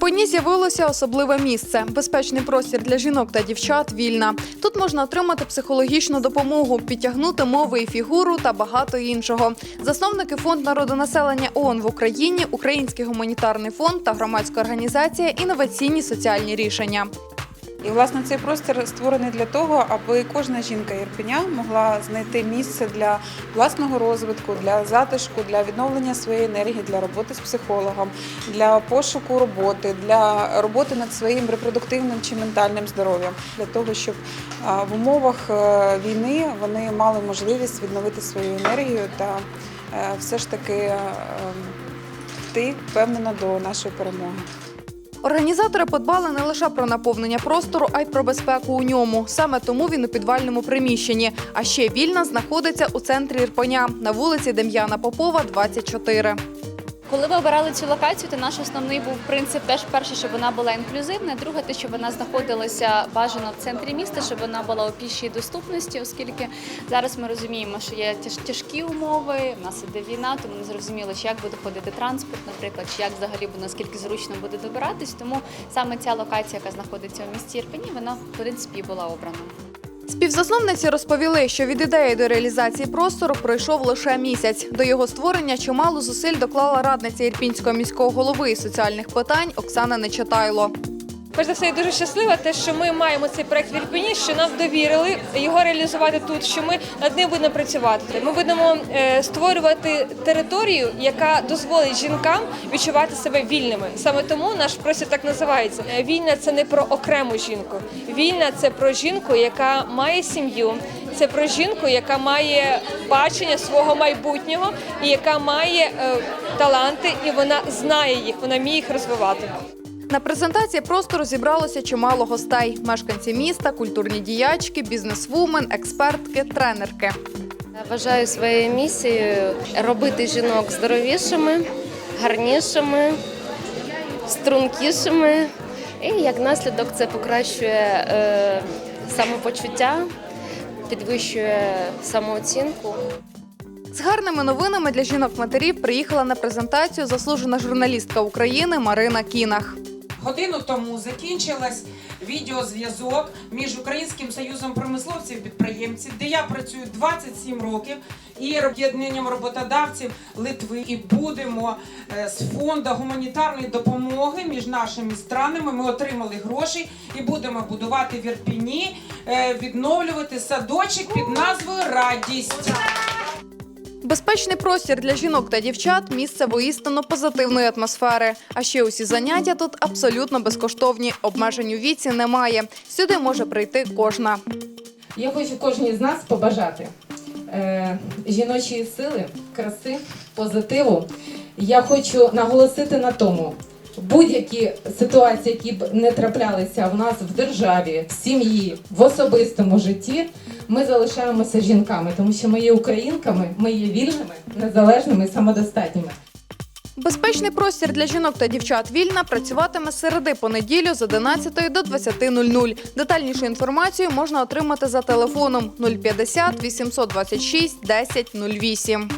Ірпені з'явилося особливе місце безпечний простір для жінок та дівчат. Вільна тут можна отримати психологічну допомогу, підтягнути мови і фігуру та багато іншого. Засновники фонд народонаселення ООН в Україні, Український гуманітарний фонд та громадська організація інноваційні соціальні рішення. І власне цей простір створений для того, аби кожна жінка Ірпеня могла знайти місце для власного розвитку, для затишку, для відновлення своєї енергії, для роботи з психологом, для пошуку роботи, для роботи над своїм репродуктивним чи ментальним здоров'ям, для того, щоб в умовах е, війни вони мали можливість відновити свою енергію та е, все ж таки йти впевнено до нашої перемоги. Організатори подбали не лише про наповнення простору, а й про безпеку у ньому. Саме тому він у підвальному приміщенні. А ще вільна знаходиться у центрі Ірпеня на вулиці Дем'яна Попова, 24. Коли ми обирали цю локацію, то наш основний був принцип теж перше, щоб вона була інклюзивна. Друге, те, щоб вона знаходилася бажано в центрі міста, щоб вона була у пішій доступності, оскільки зараз ми розуміємо, що є тяжкі умови. В нас іде війна, тому не зрозуміло, чи як буде ходити транспорт, наприклад, чи як взагалі наскільки зручно буде добиратись. Тому саме ця локація, яка знаходиться у місті Ірпені, вона в принципі була обрана. Співзасновниці розповіли, що від ідеї до реалізації простору пройшов лише місяць. До його створення чимало зусиль доклала радниця Ірпінського міського голови із соціальних питань Оксана Нечитайло. Перш за все, я дуже щаслива, те, що ми маємо цей проект в Ірпені, що нам довірили його реалізувати тут, що ми над ним будемо працювати. Ми будемо е, створювати територію, яка дозволить жінкам відчувати себе вільними. Саме тому наш простір так називається. Е, Вільна це не про окрему жінку. Вільна це про жінку, яка має сім'ю. Це про жінку, яка має бачення свого майбутнього і яка має е, таланти, і вона знає їх, вона вміє їх розвивати. На презентації простору зібралося чимало гостей: мешканці міста, культурні діячки, бізнесвумен, експертки, тренерки. Вважаю своєю місією робити жінок здоровішими, гарнішими, стрункішими. І як наслідок це покращує е, самопочуття, підвищує самооцінку. З гарними новинами для жінок-матерів приїхала на презентацію заслужена журналістка України Марина Кінах. Годину тому закінчилась відеозв'язок між Українським союзом промисловців підприємців, де я працюю 27 років, і об'єднанням роботодавців Литви. І будемо е, з фонду гуманітарної допомоги між нашими странами. Ми отримали гроші і будемо будувати в Ірпіні, е, відновлювати садочок під назвою Радість. Безпечний простір для жінок та дівчат місце воістину позитивної атмосфери. А ще усі заняття тут абсолютно безкоштовні. Обмежень у віці немає. Сюди може прийти кожна. Я хочу кожній з нас побажати е, жіночої сили, краси, позитиву. Я хочу наголосити на тому, будь-які ситуації, які б не траплялися в нас в державі, в сім'ї, в особистому житті, ми залишаємося жінками, тому що ми є українками, ми є вільними, незалежними самодостатніми. Безпечний простір для жінок та дівчат вільна працюватиме середи по неділю з 11 до 20.00. Детальнішу інформацію можна отримати за телефоном 050 826 10 08.